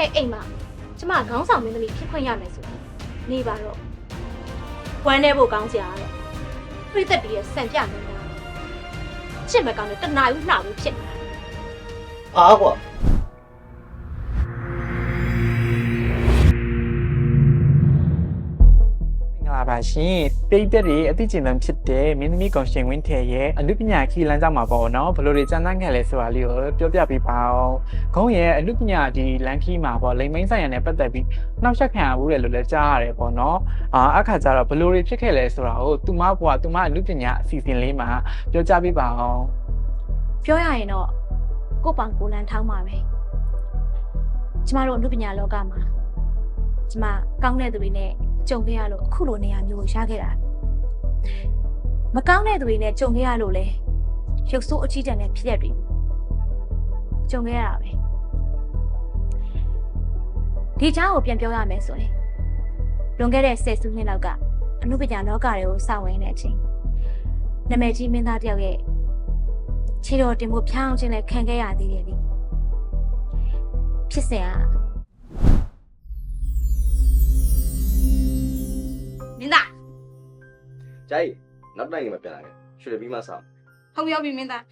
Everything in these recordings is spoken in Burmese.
နဲ့အိမ်မှာကျမခေါင်းဆောင်မင်းသမီးဖြစ်ခွင့်ရမယ်ဆိုရင်နေပါတော့ဝမ်းနေဖို့ကောင်းစရာတော့ပြိသက်တည်းရဲ့စံပြနေတာချစ်မကောင်းတဲ့တနာယူနှောက်ဘူးဖြစ်နေတာအားကွာ ရှင်ပိတ်သက်တွေအသိဉာဏ်ဖြစ်တဲ့မင်းသမီးကောင်ရှင်ဝင်းထဲရဲ့အနုပညာခီလမ်းကြောင်းမှာပေါ့နော်ဘယ်လိုတွေစမ်းသပ်ခဲ့လဲဆိုတာလေးကိုပြောပြပေးပါအောင်ခေါင်းရဲ့အနုပညာဒီလမ်းခီမှာပေါ့လိမ်မိန်ဆိုင်ရနဲ့ပတ်သက်ပြီးနှောက်ယှက်ခံရဘူးလေလို့လည်းကြားရတယ်ပေါ့နော်အာအခါကျတော့ဘယ်လိုတွေဖြစ်ခဲ့လဲဆိုတာကိုသူမဘွားသူမအနုပညာအစီအစဉ်လေးမှာပြောကြပေးပါအောင်ပြောရရင်တော့ကိုယ့်ပံကိုယ်လန်ထောင်းပါပဲကျမတို့အမှုပညာလောကမှာကျမကောင်းတဲ့သူတွေနဲ့ ကြုံခဲ့ရလို့အခုလိုနေရာမျိုးကိုရခဲ့တာမကောင်းတဲ့သူတွေနဲ့ကြုံခဲ့ရလို့လေရုပ်ဆိုးအချီးတန်တဲ့ဖြစ်ရက်တွေကြုံခဲ့ရတာပဲဒီချောင်းကိုပြန်ပြောရမယ်ဆိုရင်လွန်ခဲ့တဲ့ဆယ်စုနှစ်လောက်ကအမှုပညာလောကတွေကိုစဝင်တဲ့အချိန်နာမည်ကြီးမင်းသားတယောက်ရဲ့ခြေတော်တင်ဖို့ဖျောင်းခြင်းလည်းခံခဲ့ရသေးတယ်လေဖြစ်စဉ်က မင်းသားဂျိုင်းနောက်တိုင်းကမှပြန်လာခဲ့ရွှေပြီးမှစားဟုတ်ပြီဟုတ်ပြီမင်းသား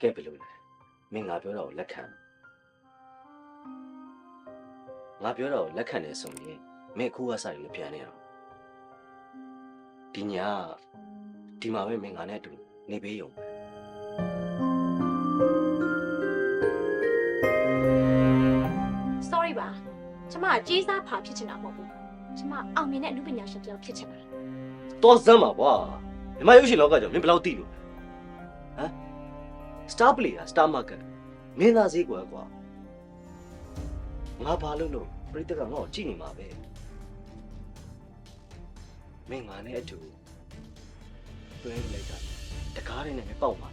ကဲဘယ်လိုလဲမင်းငါပြောတာကိုလက်ခံငါပြောတာကိုလက်ခံနေဆိုရင်မင်းအခုကစားရင်ပြန်နေတော့ဒီညဒီမှာပဲမင်းငါနဲ့အတူနေပေးရုံပဲ sorry ပါ ကျမကကြီးစားဖာဖြစ်ချင်တာမဟုတ်ဘူးကျမအောင်မြင်တဲ့အမှုပညာရှင်တစ်ယောက်ဖြစ်ချင်တာတော်စမ်းပါကွာမြမရုပ်ရှင်လောကကြောင့်မင်းဘယ်လောက်သိလို့ဟမ် star player star market မင်းသားစည်းကွယ်ကွာငါဘာလို့လို့ပရိသတ်ကငါ့ကိုကြည့်နေမှာပဲမင်းငါနဲ့အတူတွဲလိုက်တာတကားရင်းနဲ့မပေါက်ပါ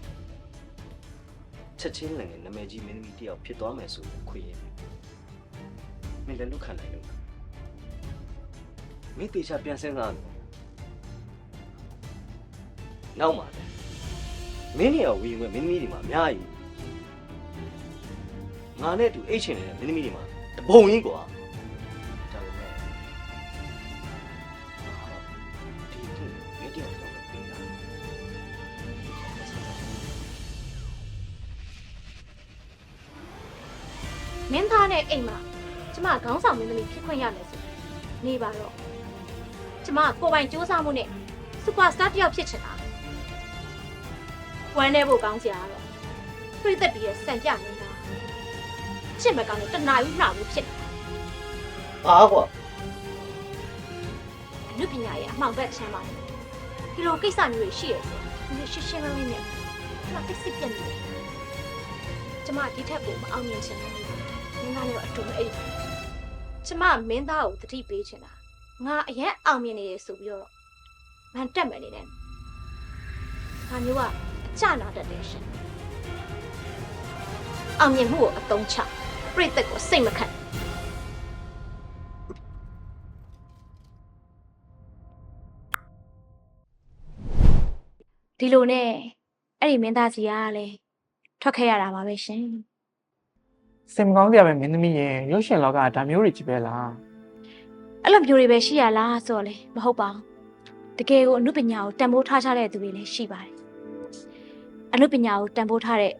ချက်ချင်းလည်းနာမည်ကြီးမင်းသမီးတယောက်ဖြစ်သွားမယ်ဆိုရင်ခွေရင် မင်းလည်းလုခံနိုင်လို့မင်းတေချာပြန်စင်းစားတယ်နောက်မှာလဲမင်းနေရဝီဝင်မင်းသမီးတွေမှာအများကြီးငါနဲ့အတူအိတ်ချင်နေတဲ့မင်းသမီးတွေမှာတပုံကြီးကွာဒါပေမဲ့ဒီခုမင်းတယောက်တော့ပြေးတာမင်းသားနဲ့အိမ်မှာ ကျမခေါင်းဆောင်မင်းသမီးဖြစ်ခွင့်ရမယ်ဆိုရင်နေပါတော့ကျမကိုယ်ပိုင်စူးစမ်းမှုနဲ့စူပါစတာတစ်ယောက်ဖြစ်ချင်တာဝမ်းနေဖို့ကောင်းစရာတော့ပြိသက်တည်းရဲ့စံပြနေတာချစ်မကောင်းတဲ့တနာယူနှောက်ဘူးဖြစ်နေတာအားကွာအနုပညာရဲ့အမှောင်ဘက်ချမ်းပါနေဒီလိုကိစ္စမျိုးတွေရှိရဆိုဒီရှင်းရှင်းလင်းလင်းနဲ့ကျမသိစိတ်ပြတ်နေတယ်ကျမဒီထက်ပိုမအောင်မြင်ချင်ဘူးမင်းသားနဲ့တော့အတူမအိပ်ဘူး ကျမမင်းသားကိုတတိပေးချင်တာငါအရင်အောင်မြင်နေရဆိုပြီးတော့မန်တက်မယ်နေတယ်ငါမျိုးကအကြနာတတ်တယ်ရှင်အောင်မြင်မှုကိုအသုံးချပြိတ္တကိုစိတ်မခံဒီလိုနဲ့အဲ့ဒီမင်းသားစီကလည်းထွက်ခဲ့ရတာပါပဲရှင် စင်မကောင်းစရာပဲမင်းသမီးရဲ့ရုပ်ရှင်လောကဒါမျိုးတွေကြီးပဲလားအဲ့လိုမျိုးတွေပဲရှိရလားဆိုတော့လေမဟုတ်ပါဘူးတကယ်ကိုအမှုပညာကိုတန်ဖိုးထားကြတဲ့သူတွေလည်းရှိပါတယ်အမှုပညာကိုတန်ဖိုးထားတဲ့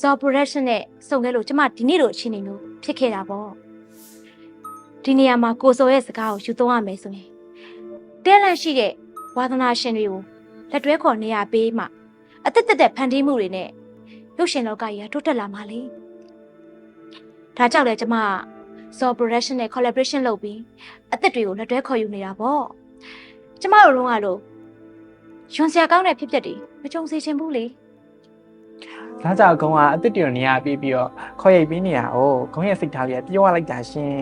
Saw Production နဲ့စုံခဲ့လို့ကျမဒီနေ့လိုအခြေအနေမျိုးဖြစ်ခဲ့တာပေါ့ဒီနေရာမှာကိုစောရဲ့စကားကိုယူသုံးရမယ်ဆိုရင်တဲလန့်ရှိတဲ့ဝါသနာရှင်တွေကိုလက်တွဲခေါ်နေရပေးမှအသက်သက်တဲ့ဖန်တီးမှုတွေနဲ့ရုပ်ရှင်လောကကြီးကတိုးတက်လာမှာလေ ဒါကြောင့်လေကျမက Saw Production နဲ့ collaboration လုပ်ပြီးအသက်တွေကိုလက်တွဲခေါ်ယူနေတာပေါ့ကျမတို့လုံးကလို့ယွန်စရာကောင်းတဲ့ဖြစ်ပျက်တွေမကြုံစေချင်ဘူးလေဒါကြောင့်အကောင်ကအသက်တရနေရပြီးပြီးတော့ခေါ်ရိပ်ပြီးနေရအောင်ခေါင်းရဲ့စိတ်ထားလေးကပြောရလိုက်တာရှင်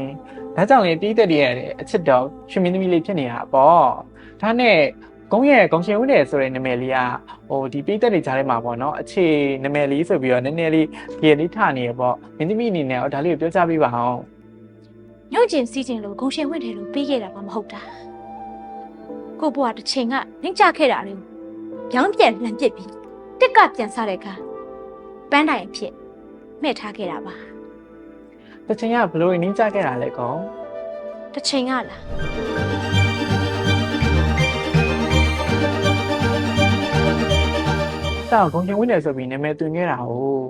ဒါကြောင့်လေတီးသက်တရရဲ့အချစ်တော်ရွှေမင်းသမီးလေးဖြစ်နေတာပေါ့ဒါနဲ့ ကုန်းရဲ့ဂုံရှင်ဦးနယ်ဆိုတဲ့နာမည်လေးကဟိုဒီပိသက်တွေကြားထဲမှာပေါ့နော်အခြေနာမည်လေးဆိုပြီးတော့နည်းနည်းလေးပြေလေးထနေရပေါ့မင်းသမီးအနေနဲ့ဒါလေးကိုပြောကြပေးပါအောင်ညွန့်ကျင်စီးကျင်လို့ဂုံရှင်ဝင့်တယ်လို့ပြီးခဲ့တာမှမဟုတ်တာကို့ဘွားတစ်ချိန်ကနှိမ့်ချခဲ့တာလေပြောင်းပြန်လှန်ပစ်ပြီးတက်ကပြန်စားတဲ့အခါပန်းတိုင်အဖြစ်မှဲ့ထားခဲ့တာပါတချင်ကဘလို့နင်းကြခဲ့တာလဲကောတစ်ချိန်ကလား တောက်ဂုံရှင်ဝင်းတယ်ဆိုပြီးနာမည်တွင်ခဲ့တာဟုတ်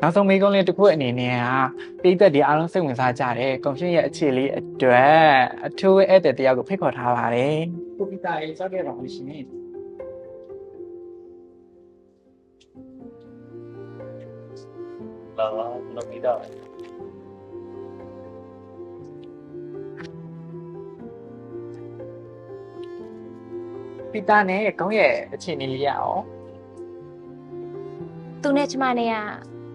နောက်ဆုံးမေးခွန်းလေးတစ်ခုအနေနဲ့ကပြည်သက်တွေအားလုံးစိတ်ဝင်စားကြတယ်ဂုံရှင်ရဲ့အခြေလေးအတွက်အထူးဧည့်သည်တယောက်ကိုဖိတ်ခေါ်ထားပါတယ်ကိုပီတာရေးစခဲ့ပါလို့ရှိရင်လာလာနော်ပီတာပီတာနဲ့ကောင်းရဲ့အခြေအနေလေးရအောင် သူနဲ့ကျမနဲ့က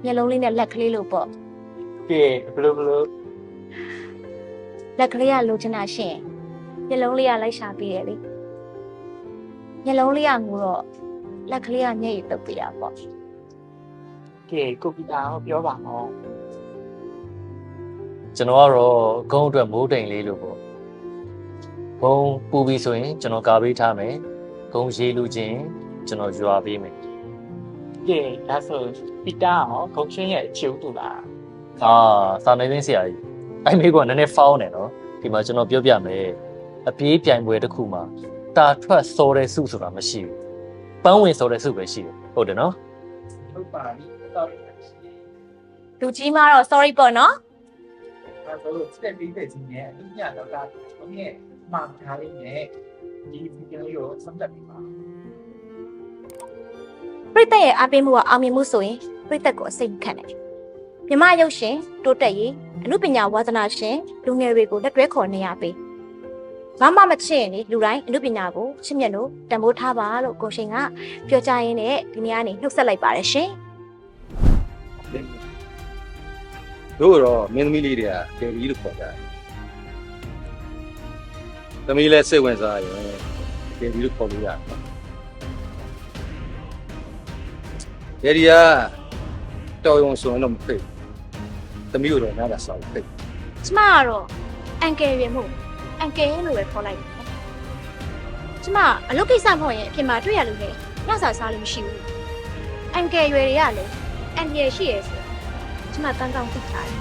မျက်လုံးလေးနဲ့လက်ကလေးလို့ပေါ့ကဲဘလို့ဘလို့လက်ကလေးကလိုချင်တာရှင်မျက်လုံးလေးကလိုက်ရှာပေးတယ်လေမျက်လုံးလေးကငိုတော့လက်ကလေးကညှိ့တုပ်ပေးတာပေါ့ကဲကိုပီတာကိုပြောပါအောင်ကျွန်တော်ကတော့ဂုံးအတွက်မိုးတိမ်လေးလို့ပေါ့ဂုံးပူပြီးဆိုရင်ကျွန်တော်ကာပေးထားမယ်ဂုံးရေးလူချင်းကျွန်တော်ရွာပေးမယ် ကဲဒါဆိုပီတာရောဂုံရှင်ရဲ့အခြေဥတူလားအာစာနေသိန်းဆရာကြီးအဲ့မိကနည်းနည်းဖောင်းတယ်နော်ဒီမှာကျွန်တော်ပြောပြမယ်အပြေးပြိုင်ပွဲတစ်ခုမှာတာထွက်စောတဲ့စုဆိုတာမရှိဘူးပန်းဝင်စောတဲ့စုပဲရှိတယ်ဟုတ်တယ်နော်ဟုတ်ပါပြီတော်ပြီလူကြီးမတော့ sorry ပေါ့နော်ဒါဆိုစတက်ပြီးတဲ့ချင်းရဲ့အညတော့ကကိုရဲ့မှန်ထားလေးနဲ့ဒီဗီဒီယိုလေးကိုစမ်းသပ်ပြီးပါ ပြိတ္တရဲ့အားပေးမှုကအောင်မြင်မှုဆိုရင်ပြိတ္တကိုအစိတ်မခံနဲ့မြမရုပ်ရှင်တိုးတက်ရေးအမှုပညာဝါသနာရှင်လူငယ်တွေကိုလက်တွဲခေါ်နေရပေးဘာမှမချစ်ရင်လေလူတိုင်းအမှုပညာကိုချစ်မြတ်လို့တန်ဖိုးထားပါလို့ကိုရှင်ကပြောကြရင်းနဲ့ဒီနေ့ကနေနှုတ်ဆက်လိုက်ပါတယ်ရှင်တို့တော့မင်းသမီးလေးတွေကဒေဒီလို့ခေါ်ကြတယ်။သမီးလည်းစိတ်ဝင်စားရင်ဒေဒီလို့ခေါ်လို့ရတယ်။ ဒေဒီကတော်ရုံဆိုရင်တော့မဖိတ်ဘူး။သမီးတို့တော့နားလာဆောက်ဖိတ်ကျမကတော့အန်ကယ်ရမို့အန်ကယ်လို့ပဲခေါ်လိုက်တယ်ကျမအလုပ်ကိစ္စမဟုတ်ရင်အပြင်မှာတွေ့ရလို့လေညစာစားလို့မရှိဘူးအန်ကယ်ရွယ်တွေကလည်းအန်ကယ်ရှိရယ်ဆိုကျမတန်းတောင်းသိထားတယ်